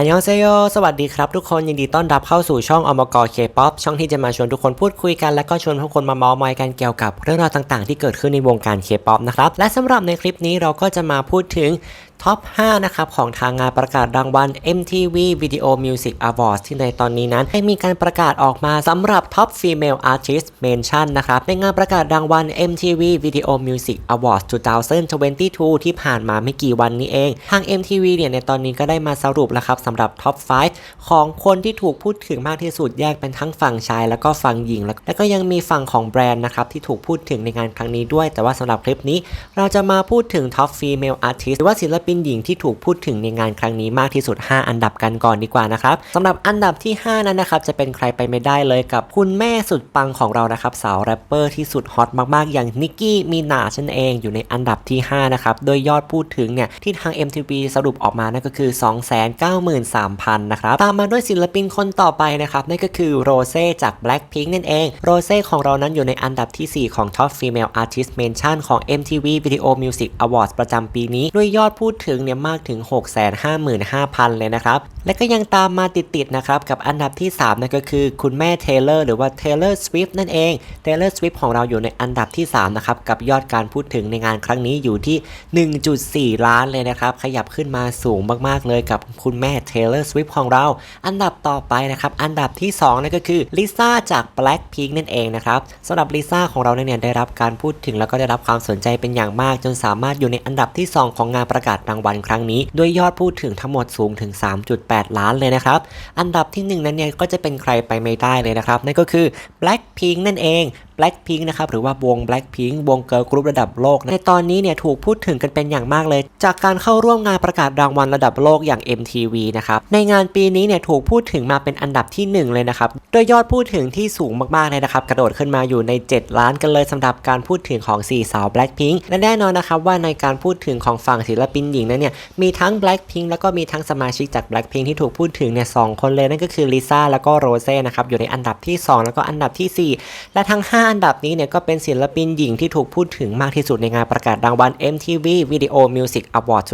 อันยองเซโย สวัสดีครับทุกคนยินดีต้อนรับเข้าสู่ช่องอมกอเคป๊อปช่องที่จะมาชวนทุกคนพูดคุยกันและก็ชวนทุกคนมาเมาส์มอยกันเกี่ยวกับเรื่องราวต่างๆ ที่เกิดขึ้นในวงการเคป๊อปนะครับ และสำหรับในคลิปนี้เราก็จะมาพูดถึง ท็อป 5 นะครับ ของทางงานประกาศรางวัล MTV Video Music Awards ที่ในตอนนี้นั้นได้มีการประกาศออกมาสำหรับ Top Female Artist Mention นะครับ ในงานประกาศรางวัล MTV Video Music Awards 2022 ที่ผ่านมาไม่กี่วันนี้เอง ทาง MTV เนี่ยในตอนนี้ก็ได้มาสรุปแล้วครับสำหรับ Top 5 ของคนที่ถูกพูดถึงมากที่สุดแยกเป็นทั้งฝั่งชายแล้วก็ฝั่งหญิง แล้วแล้วก็ยังมีฝั่งของแบรนด์นะครับที่ถูกพูดถึงในงานครั้งนี้ด้วย แต่ว่าสำหรับคลิปนี้ เราจะมาพูดถึง Top Female Artist หรือว่าศิลปินหญิงที่ถูกพูดถึงในงานครั้งนี้มากที่สุด 5 อันดับกันก่อนดีกว่านะครับสำหรับอันดับที่ 5 นั้นนะครับจะเป็นใครไปไม่ได้เลยกับคุณแม่สุดปังของเรานะครับสาวแรปเปอร์ที่สุดฮอตมากๆ อย่างนิกกี้มีนาชันเองอยู่ในอันดับที่ 5 นะครับ โดยยอดพูดถึงเนี่ยที่ทาง MTV สรุปออกมานั่นก็คือ 293,000 นะครับ ตามมาด้วยศิลปินคนต่อไปนะครับ นั่นก็คือโรเซ่จาก Blackpink นั่นเอง โรเซ่ของเรานั้นอยู่ในอันดับที่ 4 ของ Top Female Artist Mention ของ MTV Video Music Awards ประจำปีนี้ ด้วยยอดพูดถึงเนี่ยมากถึง 655,000 เลยนะครับและก็ยังตามมาติดๆนะครับ กับอันดับที่ 3นั่นก็คือคุณแม่เทเลอร์หรือว่า Taylor Swift นั่นเอง Taylor Swift ของเราอยู่ในอันดับที่ 3 นะครับ กับยอดการพูดถึงในงานครั้งนี้อยู่ที่ 1.4 ล้านเลยนะครับ ขยับขึ้นมาสูงมากๆเลยกับคุณแม่ Taylor Swift ของเรา อันดับต่อไปนะครับ อันดับที่ 2 นั่นก็คือลิซ่าจาก Blackpink นั่นเองนะครับสำหรับลิซ่าของเราเนี่ยได้รับการพูดถึงแล้วก็ได้รับความสนใจเป็นอย่างมาก จนสามารถอยู่ในอันดับที่ 2 ของงานประกาศรางวัลครั้งนี้ด้วยยอดพูดถึงทั้งหมดสูงถึง 3.8ล้านเลยนะครับ อันดับที่ 1 นั้นเนี่ยก็จะเป็นใครไปไม่ได้เลยนะครับ นั่นก็คือ Blackpink นั่นเอง Blackpink นะครับหรือว่าวง Blackpink วงเกิร์ลกรุ๊ประดับโลก ในตอนนี้เนี่ยถูกพูดถึงกันเป็นอย่างมากเลย จากการเข้าร่วมงานประกาศรางวัลระดับโลกอย่าง MTV นะครับในงานปีนี้เนี่ยถูกพูดถึงมาเป็นอันดับที่ 1 เลยนะครับโดยยอดพูดถึงที่สูงมากๆเลยนะครับกระโดดขึ้นมาอยู่ใน 7 ล้านกันเลยสำหรับการพูดถึงของ 4 สาว Blackpink และแน่นอนนะครับว่าในการพูดถึงของฝั่งศิลปินหญิงนั้นเนี่ยมีทั้ง Blackpink แล้วก็มีทั้งสมาชิกจาก Blackpink ที่ถูกพูดถึงเนี่ยสองคนเลยนั่นก็คือลิซ่าแล้วก็โรเซ่นะครับอยู่ในอันดับที่ 2 แล้วก็อันดับที่ 4 และทั้ง 5อันดับนี้เนี่ยก็เป็นศิลปินหญิงที่ถูกพูดถึงมากที่สุดในงานประกาศรางวัล MTV Video Music Award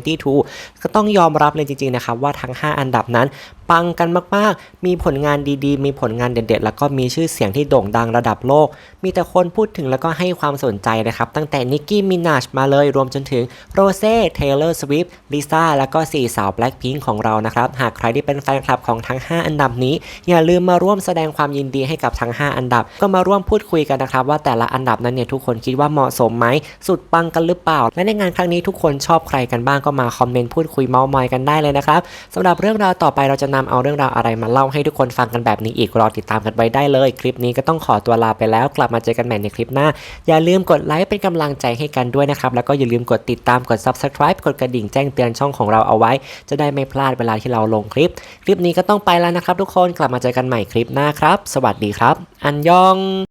2022 ก็ต้องยอมรับเลยจริงๆนะครับว่าทั้ง 5 อันดับนั้นปังกันมากๆ มีผลงานดีๆ มีผลงานเด็ดๆ แล้วก็มีชื่อเสียงที่โด่งดังระดับโลก มีแต่คนพูดถึงแล้วก็ให้ความสนใจนะครับ ตั้งแต่นิกกี้มินาชมาเลยรวมจนถึงโรเซ่เทเลอร์สวิฟต์ลิซ่าแล้วก็4สาวแบล็คพิงของเรานะครับ หากใครที่เป็นแฟนคลับของทั้ง 5 อันดับนี้ อย่าลืมมาร่วมแสดงความยินดีให้กับทั้ง 5 อันดับ ก็มาร่วมพูดคุยกันนะครับว่าแต่ละอันดับนั้นเนี่ยทุกคนคิดว่าเหมาะสมไหมสุดปังกันหรือเปล่า และในงานครั้งนี้ทุกคนชอบใครกันบ้างก็มาคอมเมนต์พูดคุยเมาส์มอยกันได้เลยนะครับสำหรับเรื่องราวต่อไปเราจะนำเอาเรื่องราวอะไรมาเล่าให้ทุกคนฟังกันแบบนี้อีกรอติดตามกันไว้ได้เลย คลิปนี้ก็ต้องขอตัวลาไปแล้ว กลับมาเจอกันใหม่ในคลิปหน้า อย่าลืมกดไลค์เป็นกำลังใจให้กันด้วยนะครับแล้วก็อย่าลืมกดติดตามกด subscribe กดกระดิ่งแจ้งเตือนช่องของเราเอาไว้ จะได้ไม่พลาดเวลาที่เราลงคลิป คลิปนี้ก็ต้องไปแล้วนะครับ ทุกคนกลับมาเจอกันใหม่คลิปหน้าครับ สวัสดีครับ อันยอง